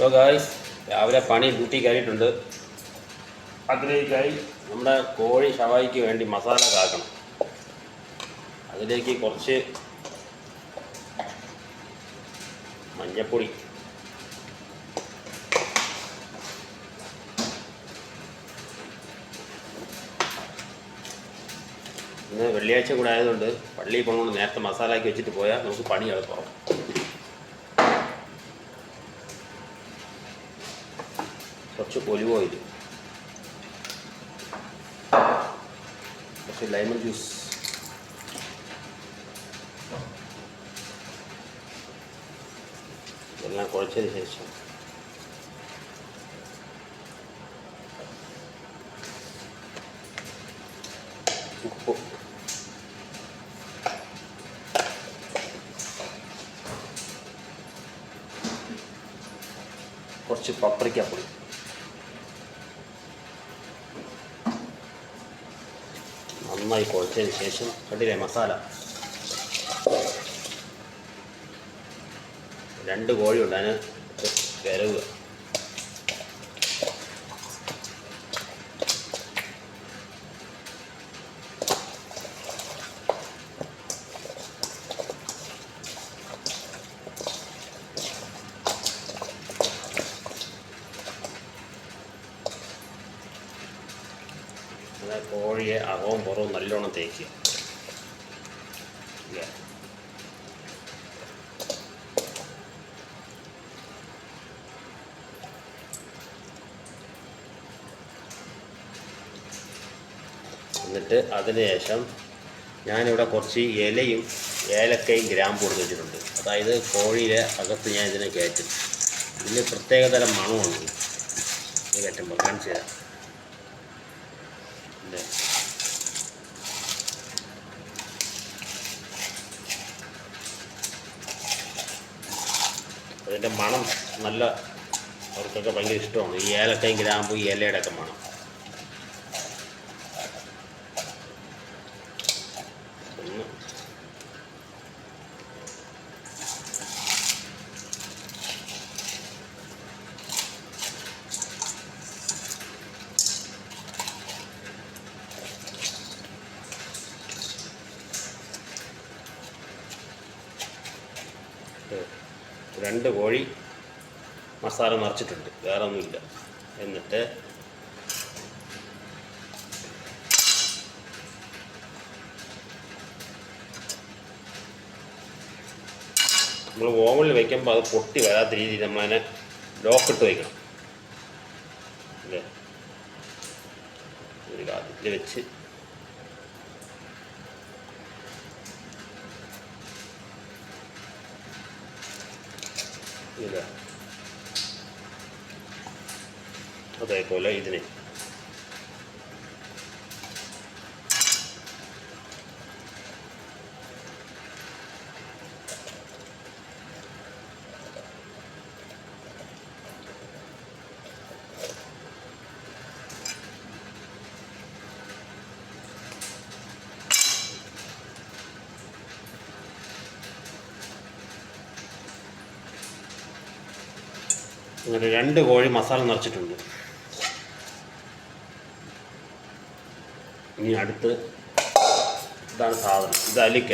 So guys രാവിലെ പണി duty കയറിയിട്ടുണ്ട്. അതിലേക്കായി നമ്മുടെ കോഴി ഷവായിക്ക് വേണ്ടി മസാല കാക്കണം. അതിലേക്ക് കുറച്ച് മഞ്ഞപ്പൊടി. ഇന്ന് വെള്ളിയാഴ്ച കൂടെ ആയതുകൊണ്ട് പള്ളിയിൽ പോകുന്നത് നേരത്തെ മസാലയാക്കി വെച്ചിട്ട് പോയാൽ നമുക്ക് പണി എളുപ്പമാവും. കുറച്ച് ഒലിവ് ഓയിൽ കുറച്ച് ലൈമൺ ജ്യൂസ് ഇതെല്ലാം കുഴച്ചതിന് ശേഷം ഉപ്പ് കുറച്ച് പപ്പറിക്കാപ്പൊടി നന്നായി കുഴച്ചതിന് ശേഷം കണ്ടില്ലേ മസാല. രണ്ട് കോഴിയുണ്ട് അതിന് വിരവുക. അത് കോഴിയെ അകവും പുറവും നല്ലോണം തേക്കുക ഇല്ലേ? എന്നിട്ട് അതിന് ശേഷം ഞാനിവിടെ കുറച്ച് ഇലയും ഏലക്കയും ഗ്രാമ്പ് കൊടുത്ത് വെച്ചിട്ടുണ്ട്. അതായത് കോഴിയുടെ അകത്ത് ഞാൻ ഇതിനെ കയറ്റും. ഇതിന് പ്രത്യേകതരം മണമാണ്. ഇത് കയറ്റുമ്പോൾ കാണിച്ചു തരാം ഇല്ലേ? അതിന്റെ മണം നല്ല അവർക്കൊക്കെ ഭയങ്കര ഇഷ്ടമാണ്. ഈ ഏലക്കയും ഗ്രാമ്പും ഈ ഇലയുടെ ഒക്കെ മണം ഒന്ന് രണ്ട് കോഴി മസാല നിറച്ചിട്ടുണ്ട് വേറെ ഒന്നുമില്ല എന്നിട്ട് നമ്മൾ ഓവനിൽ വയ്ക്കുമ്പോൾ അത് പൊട്ടി വരാത്ത രീതിയിൽ നമ്മളതിനെ ലോക്കിട്ട് വയ്ക്കണം അല്ലേ? ഒരു കാതിൽ വെച്ച് ഇല്ല അതേപോലെ ഇതിനെ അങ്ങനെ രണ്ട് കോഴി മസാല നിറച്ചിട്ടുണ്ട്. ഇനി അടുത്ത് ഇതാണ് സാധനം. ഇത് അതിൽ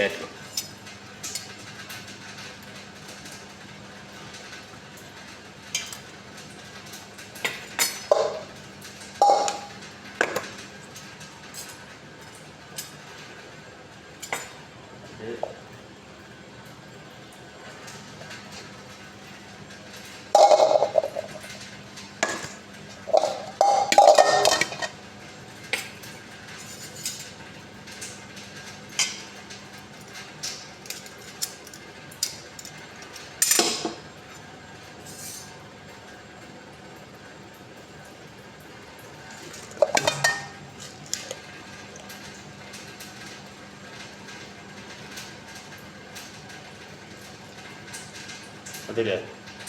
അതിൽ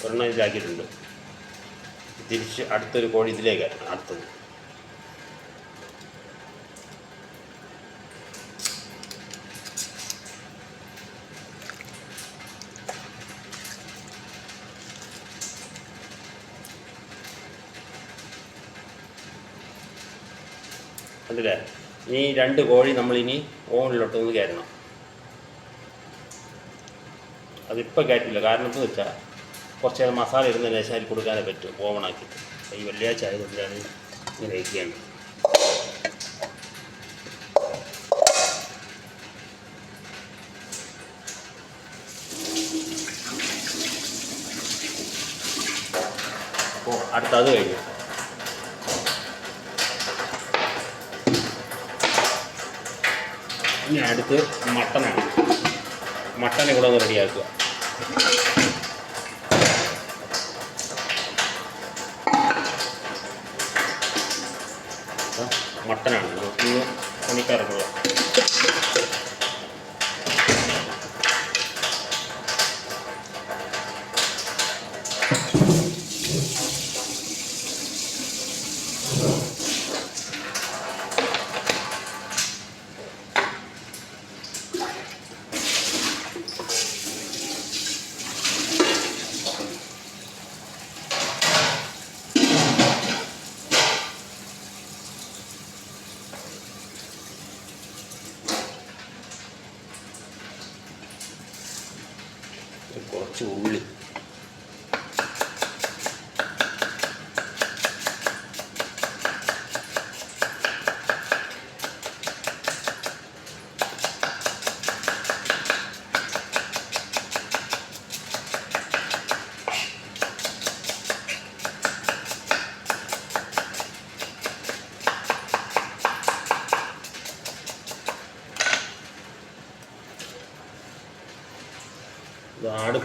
ഒരെണ്ണം ഇതിലാക്കിയിട്ടുണ്ട് തിരിച്ച് അടുത്തൊരു കോഴി ഇതിലേക്ക് അടുത്തത്. അതിലെ ഈ രണ്ട് കോഴി നമ്മളിനി ഓവനിലോട്ടൊന്ന് കയറണം. അതിപ്പോൾ കയറ്റില്ല കാരണം എന്താ വെച്ചാൽ കുറച്ച് നേരം മസാല ഇടുന്നതിന് ശേഷം അതിൽ കൊടുക്കാനേ പറ്റും. ഓവണാക്കിയിട്ട് ഈ വെള്ളിയാഴ്ച ആയതുകൊണ്ടാണ് ഇങ്ങനെ വയ്ക്കുകയാണ് അപ്പോൾ അടുത്ത അത് കഴിഞ്ഞു. ഇനി അടുത്ത് മട്ടനാണ്. മട്ടനെ ഇവിടെ ഒന്ന് റെഡിയാക്കുക. മട്ടനാണ്. ഇന്ന് കുറച്ച് ഉള്ളി.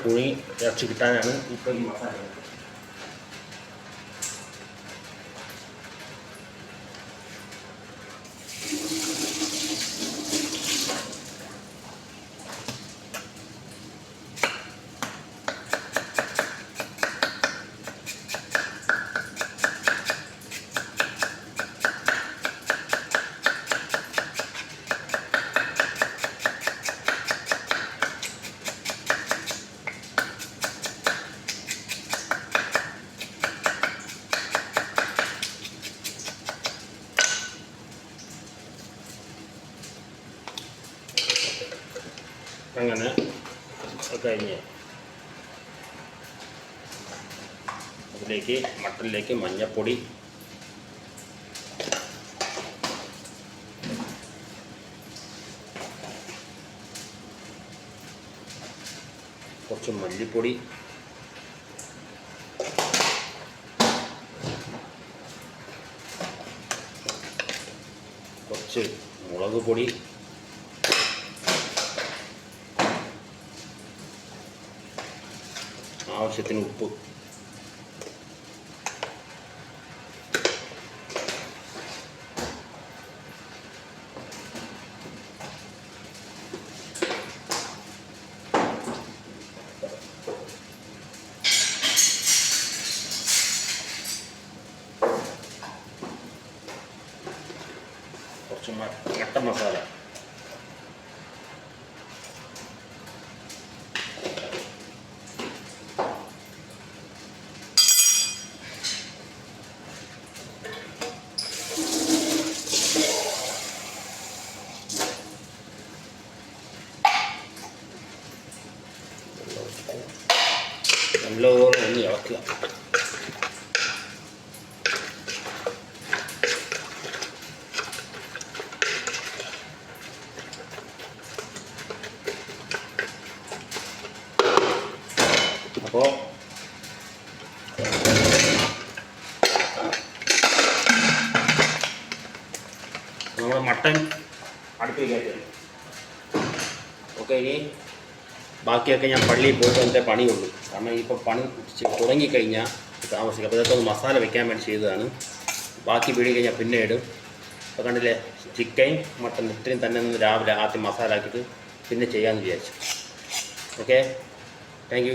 ഇത് ആട് പുഴി ഇറച്ചി കിട്ടാനാണ് ഇപ്പോൾ ഈ മസാല അങ്ങനെ കഴിഞ്ഞ് അതിലേക്ക് മട്ടനിലേക്ക് മഞ്ഞൾപ്പൊടി കുറച്ച് മല്ലിപ്പൊടി കുറച്ച് മുളക് പൊടി ആവശ്യത്തിന് ഉപ്പ് കുറച്ച് മ- മട്ടൻ മസാല നല്ലോണം ഒന്ന് ഇളക്കുക നമ്മൾ മട്ടൻ അടുപ്പിൽ ഓക്കെ ഇനി ബാക്കിയൊക്കെ ഞാൻ പള്ളിയിൽ പോയിട്ട് എന്റെ പണിയുള്ളൂ. കാരണം ഇപ്പോൾ പണി തുടങ്ങിക്കഴിഞ്ഞാൽ താമസിക്കും. അപ്പോൾ ഇതൊക്കെ ഒന്ന് മസാല വെക്കാൻ വേണ്ടി ചെയ്തതാണ്. ബാക്കി വീടി കഴിഞ്ഞാൽ പിന്നെ ഇടും. അപ്പോൾ കണ്ടില്ലേ ചിക്കൻ മട്ടൻ ഇത്രയും തന്നെ ഒന്ന് രാവിലെ ആദ്യം മസാല ആക്കിയിട്ട് പിന്നെ ചെയ്യാമെന്ന് വിചാരിച്ചു. Okay thank